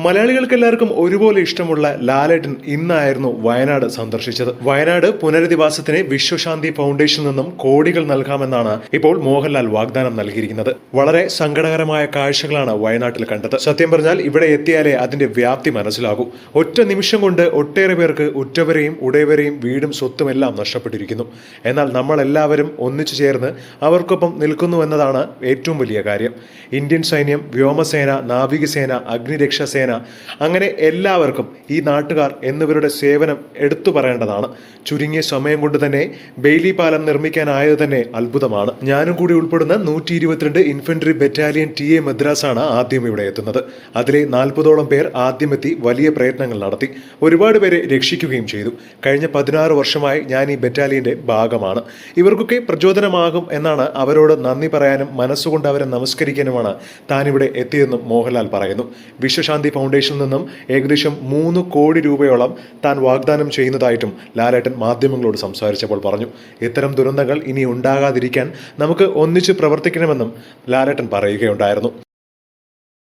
മലയാളികൾക്ക് എല്ലാവർക്കും ഒരുപോലെ ഇഷ്ടമുള്ള ലാലേട്ടൻ ഇന്നായിരുന്നു വയനാട് സന്ദർശിച്ചത്. വയനാട് പുനരധിവാസത്തിന് വിശ്വശാന്തി ഫൗണ്ടേഷനിൽ നിന്നും കോടികൾ നൽകാമെന്നാണ് ഇപ്പോൾ മോഹൻലാൽ വാഗ്ദാനം നൽകിയിരിക്കുന്നത്. വളരെ സങ്കടകരമായ കാഴ്ചകളാണ് വയനാട്ടിൽ കണ്ടത്. സത്യം പറഞ്ഞാൽ ഇവിടെ എത്തിയാലേ അതിന്റെ വ്യാപ്തി മനസ്സിലാകൂ. ഒറ്റ നിമിഷം കൊണ്ട് ഒട്ടേറെ പേർക്ക് ഉറ്റവരെയും ഉടയവരെയും വീടും സ്വത്തും എല്ലാം നഷ്ടപ്പെട്ടിരിക്കുന്നു. എന്നാൽ നമ്മൾ എല്ലാവരും ഒന്നിച്ചു ചേർന്ന് അവർക്കൊപ്പം നിൽക്കുന്നു എന്നതാണ് ഏറ്റവും വലിയ കാര്യം. ഇന്ത്യൻ സൈന്യം വ്യോമസേന നാവികസേന അഗ്നിരക്ഷാ സേന. അങ്ങനെ എല്ലാവർക്കും ഈ നാട്ടുകാർ എന്നിവരുടെ സേവനം എടുത്തു പറയേണ്ടതാണ്. ചുരുങ്ങിയ സമയം കൊണ്ട് തന്നെ ബെയ്ലി പാലം നിർമ്മിക്കാനായത് തന്നെ അത്ഭുതമാണ്. ഞാനും കൂടി ഉൾപ്പെടുന്ന നൂറ്റി ഇരുപത്തിരണ്ട് ഇൻഫൻട്രി ബറ്റാലിയൻ ടി എ മദ്രാസാണ് ആദ്യം ഇവിടെ എത്തുന്നത്. അതിലെ നാൽപ്പതോളം പേർ ആദ്യമെത്തി വലിയ പ്രയത്നങ്ങൾ നടത്തി. ഒരുപാട് പേരെ രക്ഷിക്കുകയും ചെയ്തു. കഴിഞ്ഞ പതിനാറ് വർഷമായി ഞാൻ ഈ ബറ്റാലിയന്റെ ഭാഗമാണ്. ഇവർക്കൊക്കെ പ്രചോദനമാകും എന്നാണ് അവരോട് നന്ദി പറയാനും മനസ്സുകൊണ്ട് അവരെ നമസ്കരിക്കാനുമാണ് താനിവിടെ എത്തിയതെന്നും മോഹൻലാൽ പറയുന്നു. വിശ്വശാന്തി ഫൗണ്ടേഷനിൽ നിന്നും ഏകദേശം മൂന്ന് കോടി രൂപയോളം താൻ വാഗ്ദാനം ചെയ്യുന്നതായിട്ടും ലാലേട്ടൻ മാധ്യമങ്ങളോട് സംസാരിച്ചപ്പോൾ പറഞ്ഞു. ഇത്തരം ദുരന്തങ്ങൾ ഇനി ഉണ്ടാകാതിരിക്കാൻ നമുക്ക് ഒന്നിച്ച് പ്രവർത്തിക്കണമെന്നും ലാലേട്ടൻ പറയുകയുണ്ടായിരുന്നു.